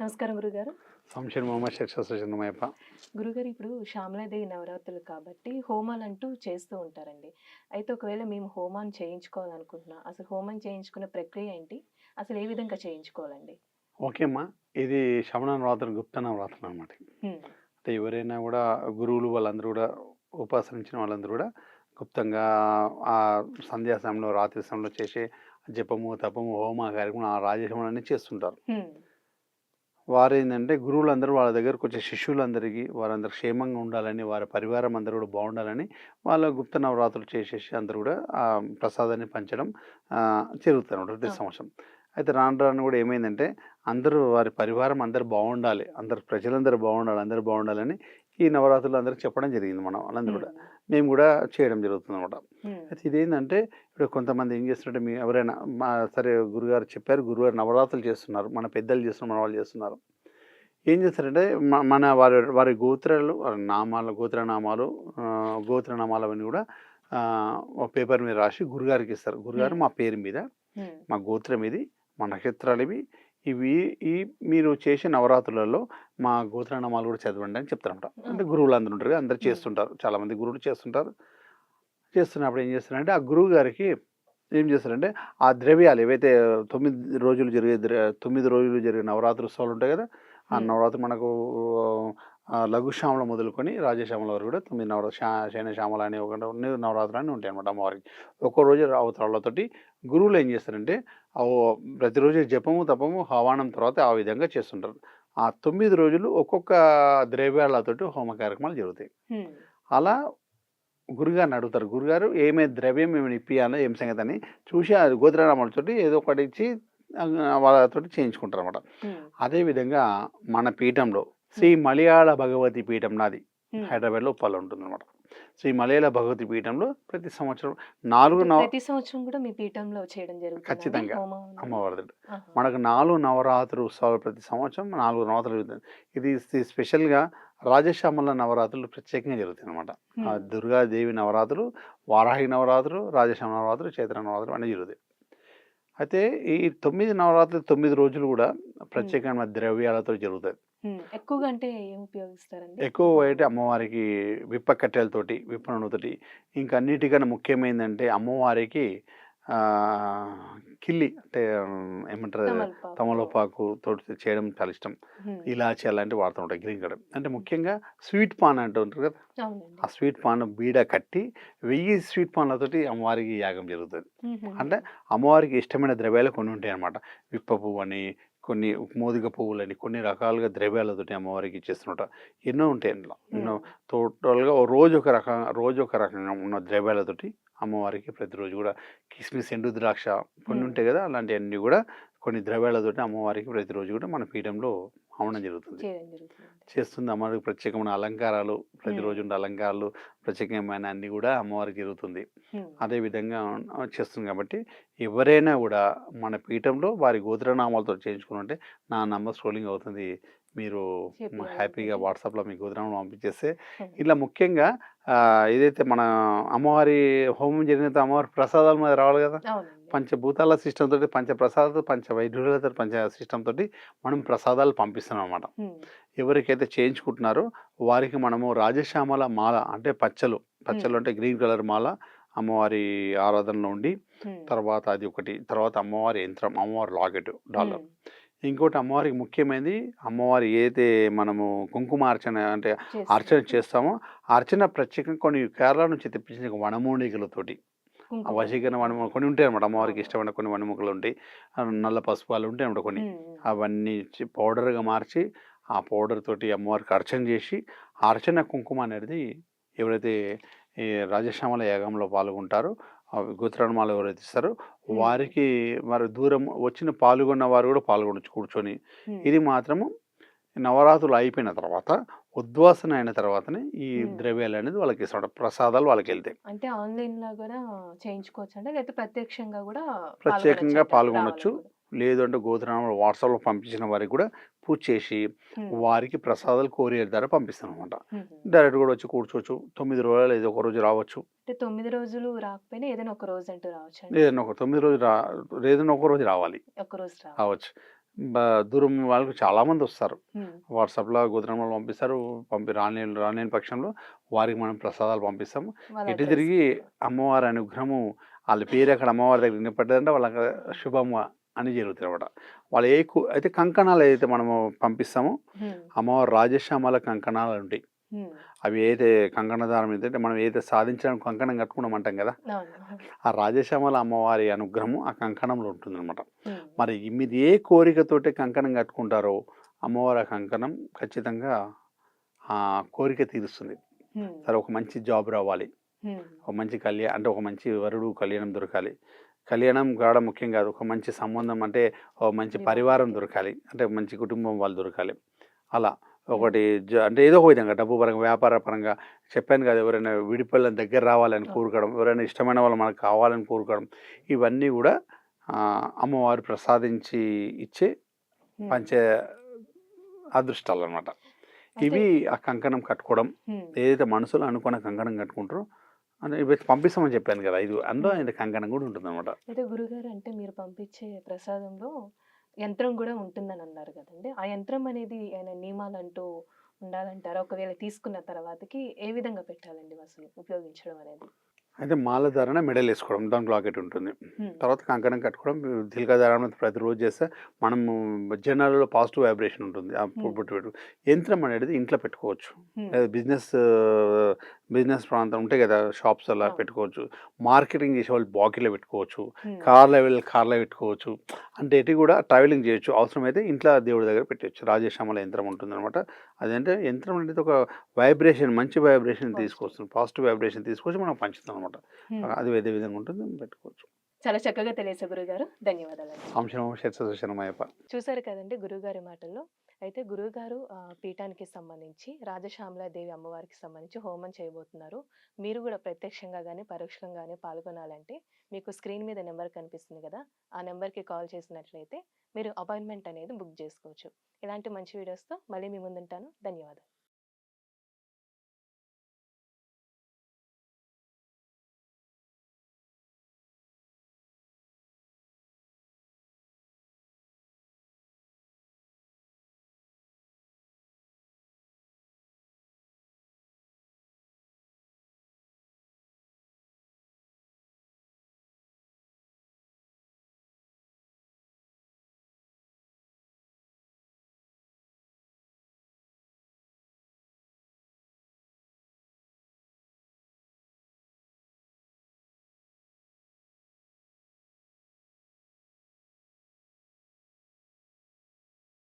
నమస్కారం గురుగారు. షేక్ సజ్జనమయ్యప్ప గురుగారు ఇప్పుడు శ్యామలాదేవి నవరాత్రులు కాబట్టి హోమాలు అంటూ చేస్తూ ఉంటారండి. అయితే ఒకవేళ మేము హోమాన్ని చేయించుకోవాలనుకుంటున్నా అసలు హోమం చేయించుకునే ప్రక్రియ ఏంటి? అసలు ఏ విధంగా చేయించుకోవాలండి? ఓకే అమ్మా ఇది శమణ నవరాత్రులు గుప్త నవరాత్రులు అనమాట. అంటే ఎవరైనా కూడా గురువులు వాళ్ళందరూ కూడా ఉపాసనించిన వాళ్ళందరూ కూడా గుప్తంగా ఆ సంధ్యా సమయంలో రాత్రి సమయంలో చేసే జపము తపము హోమ కార్యక్రమం ఆ రాజహోమం అన్ని చేస్తుంటారు. వారు ఏంటంటే గురువులందరూ వాళ్ళ దగ్గరకు వచ్చే శిష్యులందరికీ వారందరూ క్షేమంగా ఉండాలని వారి పరివారం అందరూ కూడా బాగుండాలని వాళ్ళ గుప్త నవరాత్రులు చేసేసి అందరూ కూడా ఆ ప్రసాదాన్ని పంచడం జరుగుతుంది ప్రతి. సంవత్సరం అయితే రాను రాను కూడా ఏమైందంటే అందరూ వారి పరివారం అందరూ బాగుండాలి అందరు ప్రజలందరూ బాగుండాలి అందరూ బాగుండాలని ఈ నవరాత్రులు అందరికి చెప్పడం జరిగింది మనం వాళ్ళందరూ కూడా. మేము కూడా చేయడం జరుగుతుంది అనమాట. అయితే ఇదేంటంటే ఇప్పుడు కొంతమంది ఏం చేస్తున్నారంటే మీ ఎవరైనా మా సరే గురుగారు చెప్పారు గురుగారు నవరాత్రులు చేస్తున్నారు మన పెద్దలు చేస్తున్నారు మన వాళ్ళు చేస్తున్నారు ఏం చేస్తారంటే మన వారి వారి గోత్రాలు వారి నామాలు గోత్ర నామాలు ఆ, గోత్ర నామాలు అవన్నీ కూడా ఒక పేపర్ మీద రాసి గురుగారికి ఇస్తారు గురుగారు. మా పేరు మీద. మా గోత్రం ఇది మా నక్షత్రాలు ఇవి ఇవి ఈ మీరు చేసే నవరాత్రులలో మా గోత్ర నామాలు కూడా చదవండి అని చెప్తారన్నమాట అంటే. గురువులు అందరూ ఉంటారు అందరు. చేస్తుంటారు చాలా మంది గురువులు చేస్తుంటారు చేస్తున్నప్పుడు ఏం చేస్తారంటే ఆ గురువు గారికి ఏం చేస్తారంటే ఆ ద్రవ్యాలు ఏవైతే తొమ్మిది రోజులు జరిగే ద్ర- తొమ్మిది రోజులు జరిగే నవరాత్రి ఉత్సవాలు ఉంటాయి కదా ఆ. నవరాత్రి మనకు లఘుశ్యామల మొదలుకొని రాజశ్యామల వరకు కూడా తొమ్మిది నవరాత్రి శా శయన శ్యామల అని ఒక నవరాత్రులు అని ఉంటాయి అన్నమాట అమ్మవారికి ఒక్కో రోజు అవతారాలతోటి గురువులు ఏం చేస్తారంటే ప్రతిరోజు జపము తపము హవానం తర్వాత ఆ విధంగా చేస్తుంటారు ఆ తొమ్మిది రోజులు ఒక్కొక్క ద్రవ్యాలతోటి హోమ కార్యక్రమాలు జరుగుతాయి. అలా గురుగారిని అడుగుతారు గురుగారు ఏమే ద్రవ్యం ఏమైనా ఇప్పియాలో ఏం సంగతి అని చూసి ఆ గోత్రనామాలతోటి ఏదో ఒకటి ఇచ్చి ఆ, వాళ్ళతోటి చేయించుకుంటారు అనమాట. అదేవిధంగా మన పీఠంలో శ్రీ మలయాళ భగవతి పీఠం నాది. హైదరాబాద్లో ఉప్పల్ ఉంటుంది అనమాట శ్రీ మలయాళ భగవతి పీఠంలో ప్రతి సంవత్సరం నాలుగు ప్రతి సంవత్సరం కూడా మీ పీఠంలో చేయడం జరుగుతుంది ఖచ్చితంగా. అమ్మవారిది ఆహా. మనకు నాలుగు నవరాత్రి ఉత్సవాలు ప్రతి సంవత్సరం నాలుగు నవరాత్రులు జరుగుతుంది ఇది స్పెషల్గా రాజశ్యామల నవరాత్రులు ప్రత్యేకంగా జరుగుతాయి అనమాట. దుర్గాదేవి నవరాత్రులు వారాహి నవరాత్రులు రాజశ్యామ నవరాత్రులు చైత్ర నవరాత్రులు అన్నీ జరుగుతాయి అయితే ఈ తొమ్మిది నవరాత్రులు తొమ్మిది రోజులు కూడా ప్రత్యేకమైన ద్రవ్యాలతో జరుగుతాయి. హ్మ్. ఎక్కువగా అంటే ఏం ఉపయోగిస్తారండి? ఎక్కువ అయితే అమ్మవారికి విప్ప కట్టెలతోటి విప్పనతోటి ఇంకా అన్నిటికన్నా ముఖ్యమైనది అమ్మవారికి కిల్లి అంటే ఏమంటారు తమలపాకు. తోటి చేయడం చాలా ఇష్టం. ఇలాచి అలాంటివి వాడుతూ ఉంటాయి గ్రీన్ కలర్ అంటే ముఖ్యంగా స్వీట్ పాన్ అంటూ ఉంటారు కదా ఆ స్వీట్ పాన్ బీడ కట్టి వెయ్యి స్వీట్ పాన్లతోటి అమ్మవారికి యాగం జరుగుతుంది. అంటే అమ్మవారికి ఇష్టమైన ద్రవ్యాలు కొన్ని ఉంటాయి అన్నమాట విప్ప పువ్వు అని కొన్ని మోదిగ పువ్వులని కొన్ని రకాలుగా ద్రవ్యాలతోటి అమ్మవారికి ఇచ్చేస్తున్నట ఎన్నో ఉంటాయి అందులో. టోటల్గా రోజు ఒక రకంగా రోజు ఒక రకంగా ఉన్న ద్రవ్యాలతోటి అమ్మవారికి ప్రతిరోజు కూడా కిస్మిస్ ఎండు ద్రాక్ష కొన్ని. ఉంటాయి కదా అలాంటివన్నీ కూడా కొన్ని ద్రవ్యాలతోటి అమ్మవారికి ప్రతిరోజు కూడా మన పీఠంలో అమ్మడం జరుగుతుంది. చేస్తుంది అమ్మవారికి ప్రత్యేకమైన అలంకారాలు ప్రతిరోజు ఉండే అలంకారాలు ప్రత్యేకమైన అన్ని కూడా అమ్మవారికి జరుగుతుంది. అదే విధంగా చేస్తుంది కాబట్టి ఎవరైనా కూడా మన పీఠంలో వారి గోత్రనామాలతో చేయించుకుంటే నా నంబర్ స్క్రోలింగ్ అవుతుంది. మీరు హ్యాపీగా. వాట్సాప్లో మీ గోత్రనామం పంపించేస్తే. ఇలా ముఖ్యంగా ఏదైతే మన అమ్మవారి హోమం జరిగిన అమ్మవారి ప్రసాదాల మీద రావాలి కదా? పంచభూతాల సిస్టమ్ తోటి పంచ ప్రసాదాలు పంచ వైద్యులతో పంచ సిస్టమ్ తోటి మనం ప్రసాదాలు పంపిస్తున్నాం అన్నమాట హ్మ్. ఎవరికైతే చేయించుకుంటున్నారో వారికి మనము రాజశ్యామల మాల అంటే పచ్చలు పచ్చలు అంటే గ్రీన్ కలర్ మాల అమ్మవారి ఆరాధనలో ఉండి. తర్వాత అది ఒకటి తర్వాత అమ్మవారి యంత్రం అమ్మవారి లాకెట్ డాలర్. ఇంకోటి అమ్మవారికి ముఖ్యమైనది అమ్మవారి ఏదైతే మనము కుంకుమ అర్చన అంటే అర్చన. చేస్తామో అర్చన ప్రత్యేకంగా కొన్ని కేరళ నుంచి తెప్పించిన వనమూలికలతోటి కుంకుమ. వశీకరణ వనము కొన్ని ఉంటాయి అన్నమాట అమ్మవారికి. ఇష్టమైన కొన్ని వనముకలు ఉంటాయి నల్ల పసుపాలు ఉంటాయి అన్నమాట కొన్ని. అవన్నీ పౌడర్గా మార్చి ఆ పౌడర్ తోటి అమ్మవారికి అర్చన చేసి ఆ అర్చన కుంకుమ అనేది ఎవరైతే ఈ రాజశ్యామల యాగంలో పాల్గొంటారో గోత్రణమాల ఎవరైతే ఇస్తారో. వారికి మరి దూరం వచ్చిన పాల్గొన్న వారు కూడా పాల్గొనొచ్చు కూర్చొని. ఇది మాత్రము నవరాత్రులు అయిపోయిన తర్వాత ఉద్వాసన అయిన తర్వాతనే ఈ. ద్రవ్యాలు అనేది వాళ్ళకి ప్రసాదాలు వాళ్ళకి వెళ్తాయి అంటే ఆన్లైన్లో కూడా చేయించుకోవచ్చు అంటే లేకపోతే ప్రత్యక్షంగా కూడా ప్రత్యేకంగా పాల్గొనొచ్చు. కూడా. లేదు అంటే గోత్రనామాలు వాట్సాప్లో పంపించిన వారికి కూడా పూజ చేసి. వారికి ప్రసాదాలు కొరియర్ ద్వారా పంపిస్తాం అనమాట. డైరెక్ట్ కూడా వచ్చి కూర్చోవచ్చు తొమ్మిది రోజులు ఏదో ఒక రోజు రావచ్చు అంటే తొమ్మిది రోజులు రాకపోయినా ఏదైనా ఒక రోజు అంటూ రావచ్చు లేదన్నా ఒక తొమ్మిది రోజులు రా లేదన్నా ఒక రోజు రావాలి ఒక రోజు రావచ్చు దూరం వాళ్ళకు చాలామంది వస్తారు. వాట్సాప్లో గోధుమలు పంపిస్తారు పంపి రాని రాలేని పక్షంలో వారికి మనం ప్రసాదాలు పంపిస్తాం వాళ్ళ ఎటు అడ్రస్ తిరిగి అమ్మవారి అనుగ్రహము వాళ్ళ పేరు అక్కడ అమ్మవారి దగ్గర వినపడ్డదంటే వాళ్ళకి శుభము అని జరుగుతుంది అనమాట వాళ్ళు ఏ కు- అయితే కంకణాలు ఏదైతే మనము పంపిస్తామో. అమ్మవారు రాజశ్యామల కంకణాలు ఉంటాయి. అవి ఏదైతే కంకణ దారం ఏంటంటే మనం ఏదైతే సాధించడానికి కంకణం కట్టుకున్నాం అంటాం కదా. ఆ రాజశ్యామల అమ్మవారి అనుగ్రహము ఆ కంకణంలో ఉంటుందన్నమాట హ్మ్. మరి మీరు ఏ కోరికతోటి కంకణం కట్టుకుంటారో అమ్మవారి కంకణం ఖచ్చితంగా ఆ కోరిక తీరుస్తుంది. సరే ఒక మంచి జాబ్ రావాలి. ఒక మంచి కళ్యాణం అంటే ఒక మంచి వరుడు కళ్యాణం దొరకాలి కళ్యాణం కావడం ముఖ్యం కాదు ఒక మంచి సంబంధం అంటే ఒక మంచి. పరివారం దొరకాలి అంటే మంచి కుటుంబం వాళ్ళు దొరకాలి అలా ఒకటి అంటే ఏదో ఒక విధంగా డబ్బు పరంగా వ్యాపార పరంగా చెప్పాను కదా ఎవరైనా విడిపళ్ళని దగ్గర రావాలని. కోరుకోవడం ఎవరైనా ఇష్టమైన వాళ్ళు మనకు కావాలని కోరుకోవడం ఇవన్నీ కూడా అమ్మవారు ప్రసాదించి ఇచ్చే. పంచ అదృష్టాలు అనమాట ఇవి ఆ కంకణం కట్టుకోవడం. ఏదైతే మనసులో అనుకున్న కంకణం కట్టుకుంటారో ఇవి పంపిస్తామని చెప్పాను కదా ఇది అందులో ఆయన కంకణం కూడా ఉంటుంది అనమాట అయితే గురుగారు అంటే మీరు పంపించే ప్రసాదంలో యంత్రం కూడా ఉంటుందని అన్నారు కదండి. ఆ యంత్రం అనేది ఆయన నియమాలంటూ ఉండాలంటారా? ఒకవేళ తీసుకున్న తర్వాతకి ఏ విధంగా పెట్టాలండి అసలు ఉపయోగించడం అనేది? అయితే మాల ధారణ మెడల్ వేసుకోవడం దాని లాకెట్ ఉంటుంది. తర్వాత కంకణం కట్టుకోవడం దిల్కా ధారణ ప్రతిరోజు చేస్తే మనము జనాలలో పాజిటివ్ వైబ్రేషన్ ఉంటుంది ఆ. పుట్టు పెట్టు యంత్రం అనేది ఇంట్లో పెట్టుకోవచ్చు. లేదా బిజినెస్ బిజినెస్ ప్రాంతం ఉంటాయి కదా షాప్స్ అలా. పెట్టుకోవచ్చు మార్కెటింగ్ చేసే వాళ్ళు బాకీలో పెట్టుకోవచ్చు హ్మ్. కార్ లెవెల్ కార్లో పెట్టుకోవచ్చు అంటే ఎటు కూడా ట్రావెలింగ్ చేయొచ్చు అవసరమైతే ఇంట్లో దేవుడి దగ్గర పెట్టచ్చు రాజేశ్యామల యంత్రం ఉంటుందన్నమాట అదంటే యంత్రం అనేది ఒక వైబ్రేషన్ మంచి వైబ్రేషన్. తీసుకొస్తుంది పాజిటివ్ వైబ్రేషన్ తీసుకొచ్చి మనం పంచుతాం అనమాట హ్మ్. అది వేరే విధంగా ఉంటుంది పెట్టుకోవచ్చు. చాలా చక్కగా తెలియసే గురుగారు. శరణమయ్యప్ప చూసారు కదండి గురువుగారి మాటల్లో. అయితే గురువుగారు పీఠానికి సంబంధించి రాజశ్యామలాదేవి అమ్మవారికి సంబంధించి హోమం చేయబోతున్నారు. మీరు కూడా ప్రత్యక్షంగా కానీ పరోక్షంగా కానీ పాల్గొనాలంటే మీకు స్క్రీన్ మీద నెంబర్ కనిపిస్తుంది కదా ఆ నెంబర్కి కాల్ చేసినట్లయితే మీరు అపాయింట్మెంట్ అనేది బుక్ చేసుకోవచ్చు. ఇలాంటి మంచి వీడియోస్తో మళ్ళీ మీ ముందుంటాను. ధన్యవాదాలు.